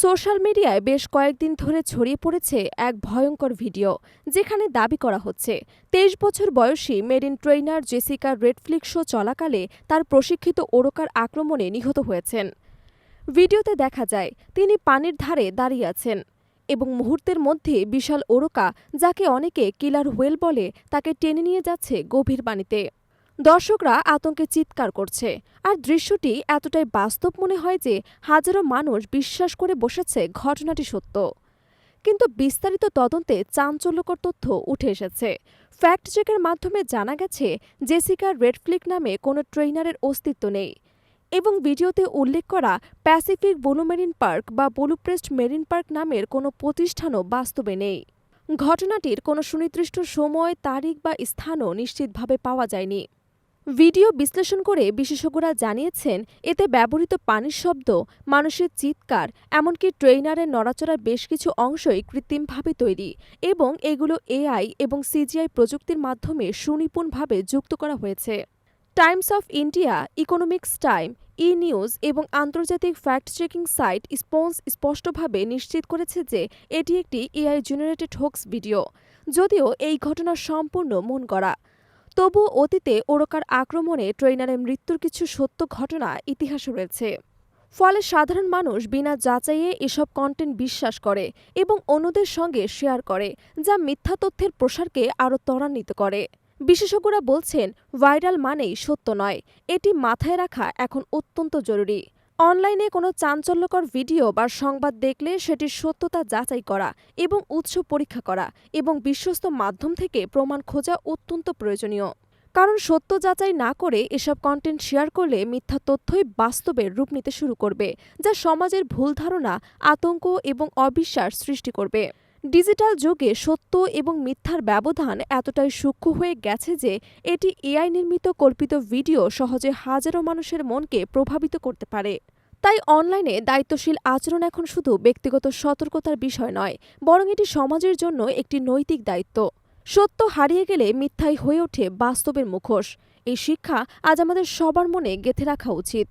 Social মিডিয়ায় বেশ কয়েকদিন ধরে ছড়িয়ে পড়েছে এক ভয়ঙ্কর ভিডিও, যেখানে দাবি করা হচ্ছে, তেইশ বছর বয়সী marine trainer Jessica Redflick show চলাকালে তার প্রশিক্ষিত ওরকার আক্রমণে নিহত হয়েছেন। ভিডিওতে দেখা যায়, তিনি পানির ধারে দাঁড়িয়ে আছেন এবং মুহূর্তের মধ্যে বিশাল ওরকা যাকে অনেকে কিলার হোয়েল বলে, তাকে টেনে নিয়ে যাচ্ছে গভীর পানিতে। দর্শকরা আতঙ্কে চিৎকার করছে। আর দৃশ্যটি এতটাই বাস্তব মনে হয় যে হাজারো মানুষ বিশ্বাস করে বসেছে ঘটনাটি সত্য। কিন্তু বিস্তারিত তদন্তে চাঞ্চল্যকর তথ্য উঠে এসেছে। ফ্যাক্ট চেকের মাধ্যমে জানা গেছে, জেসিকা রেডফ্লিক নামে কোনো ট্রেইনারের অস্তিত্ব নেই। এবং ভিডিওতে উল্লেখ করা প্যাসিফিক মেরিন পার্ক বা ব্লুপ্রেস্ট মেরিন পার্ক নামের কোনো প্রতিষ্ঠানও বাস্তবে নেই। ঘটনাটির কোনো সুনির্দিষ্ট সময়, তারিখ বা স্থানও নিশ্চিতভাবে পাওয়া যায়নি। ভিডিও বিশ্লেষণ করে বিশেষজ্ঞরা জানিয়েছেন, এতে ব্যবহৃত পানির শব্দ, মানুষের চিৎকার, এমনকি ট্রেইনারের নড়াচড়ার বেশ কিছু অংশই কৃত্রিমভাবে তৈরি এবং এগুলো এআই এবং সিজিআই প্রযুক্তির মাধ্যমে সুনিপুণভাবে যুক্ত করা হয়েছে। Times of India, Economics Time E News এবং আন্তর্জাতিক ফ্যাক্ট চেকিং সাইট স্পন্স স্পষ্টভাবে নিশ্চিত করেছে যে এটি একটি এআই জেনারেটেড হোক্স ভিডিও, যদিও এই ঘটনা সম্পূর্ণ মন গড়া। তবু অতীতে ওরকার আক্রমণে ট্রেইনারের মৃত্যুর কিছু সত্য ঘটনা ইতিহাসে রয়েছে। ফলে সাধারণ মানুষ বিনা যাচাইয়ে এসব কন্টেন্ট বিশ্বাস করে এবং অন্যদের সঙ্গে শেয়ার করে, যা মিথ্যা তথ্যের প্রসারকে আরও ত্বরান্বিত করে। বিশেষজ্ঞরা বলছেন ভাইরাল মানেই সত্য নয়, এটি মাথায় রাখা এখন অত্যন্ত জরুরি। অনলাইনে কোনো চাঞ্চল্যকর ভিডিও বা সংবাদ দেখলে সেটির সত্যতা যাচাই করা এবং উৎস পরীক্ষা করা এবং বিশ্বস্ত মাধ্যম থেকে প্রমাণ খোঁজা অত্যন্ত প্রয়োজনীয়। কারণ সত্য যাচাই না করে এসব কন্টেন্ট শেয়ার করলে মিথ্যা তথ্যই বাস্তবের রূপ নিতে শুরু করবে, যা সমাজের ভুল ধারণা, আতঙ্ক এবং অবিশ্বাস সৃষ্টি করবে। ডিজিটাল যুগে সত্য এবং মিথ্যার ব্যবধান এতটাই সূক্ষ্ম হয়ে গেছে যে এটি এআই নির্মিত কল্পিত ভিডিও সহজে হাজারো মানুষের মনকে প্রভাবিত করতে পারে। তাই অনলাইনে দায়িত্বশীল আচরণ এখন শুধু ব্যক্তিগত সতর্কতার বিষয় নয়, বরং এটি সমাজের জন্য একটি নৈতিক দায়িত্ব। সত্য হারিয়ে গেলে মিথ্যাই হয়ে ওঠে বাস্তবের মুখোশ। এই শিক্ষা আজ আমাদের সবার মনে গেঁথে রাখা উচিত।